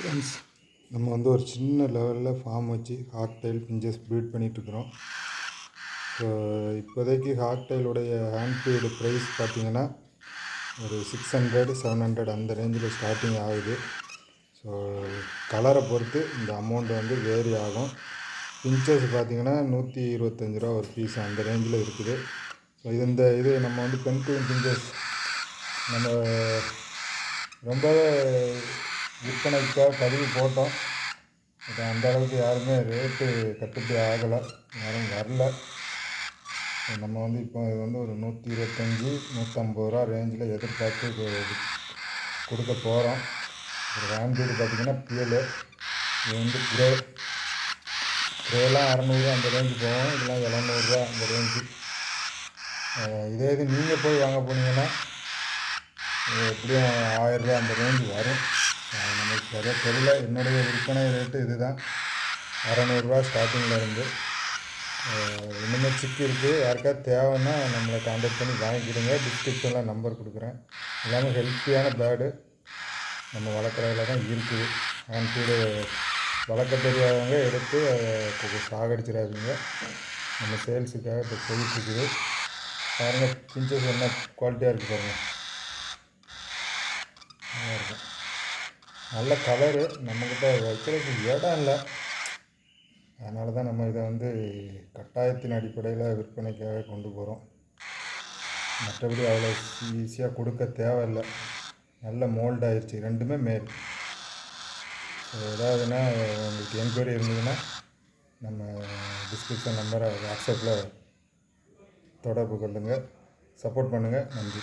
Friends நம்ம வந்து ஒரு சின்ன லெவலில் ஃபார்ம் வச்சு ஹாக்டைல் பிஞ்சஸ் ப்ரீட் பண்ணிகிட்ருக்குறோம் ஸோ இப்போதைக்கு ஹாக்டைலுடைய ஹேண்ட் ஃபீடு ப்ரைஸ் பார்த்தீங்கன்னா ஒரு சிக்ஸ் ஹண்ட்ரட் செவன் ஹண்ட்ரட் அந்த ரேஞ்சில் ஸ்டார்டிங் ஆகுது. ஸோ கலரை பொறுத்து இந்த அமௌண்ட் வந்து வேரி ஆகும். பிஞ்சஸ் பார்த்தீங்கன்னா நூற்றி இருபத்தஞ்சி ரூபா ஒரு பீஸ் அந்த ரேஞ்சில் இருக்குது. ஸோ இது இந்த இது நம்ம வந்து பெண் பிஞ்சஸ் நம்ம ரொம்பவே விற்பனைக்காக பதிவு போட்டோம். இப்போ அந்த அளவுக்கு யாருமே ரேட்டு கட்டுப்படி ஆகலை. யாரும் வரல. நம்ம வந்து இப்போ இது வந்து ஒரு நூற்றி இருபத்தஞ்சி நூற்றம்பது ரூபா ரேஞ்சில் எதிர்பார்த்து கொடுக்க போகிறோம் ஒரு வேண்டியது பார்த்திங்கன்னா பியலு. இது வந்து கிரே கிரேலாம் அறநூறுவா அந்த ரேஞ்சு போகும். இதெல்லாம் எழுநூறுவா அந்த ரேஞ்சு இதே இது நீங்கள் போய் வாங்க போனீங்கன்னா எப்படியும் ஆயிரரூவா அந்த ரேஞ்சு வரும். நமக்கு சரியாக தெரியல என்னுடைய விற்பனை ரேட்டு இது தான் அறநூறுரூவா ஸ்டார்டிங்கில் இருந்து இன்னுமே சிக்கி இருக்குது யாருக்காவது தேவைன்னா நம்மளை காண்டாக்ட் பண்ணி வாங்கிக்கிடுங்க. டிஸ்கிரிப்ஷனில் நம்பர் கொடுக்குறேன். எல்லாமே ஹெல்த்தியான பேர்டு நம்ம வளர்க்குறதுல தான் இருக்குது ஹேண்ட் வளர்க்க தெரியாதவங்க எடுத்து அதை சாகடிச்சிடாதீங்க. நம்ம சேல்ஸுக்காக இப்போ போயிட்டுருக்குது பாருங்கள் பிஞ்சஸ் என்ன குவாலிட்டியாக இருக்குது பாருங்கள் நல்லா இருக்கும் நல்ல கலரு நம்மக்கிட்ட வைக்கிறதுக்கு இடம் இல்லை. அதனால தான் நம்ம இதை வந்து கட்டாயத்தின் அடிப்படையில் விற்பனைக்காக கொண்டு போகிறோம் மற்றபடி அவ்வளோ ஈஸியாக கொடுக்க தேவையில்லை. நல்ல மோல்ட் ஆயிடுச்சு ரெண்டுமே மேல். ஏதாவதுன்னா உங்களுக்கு என்கொயரி இருந்ததுன்னா நம்ம டிஸ்கிரிப்ஷன் நம்பரை வாட்ஸ்அப்பில் தொடர்பு கொள்ளுங்கள் சப்போர்ட் பண்ணுங்கள் நன்றி.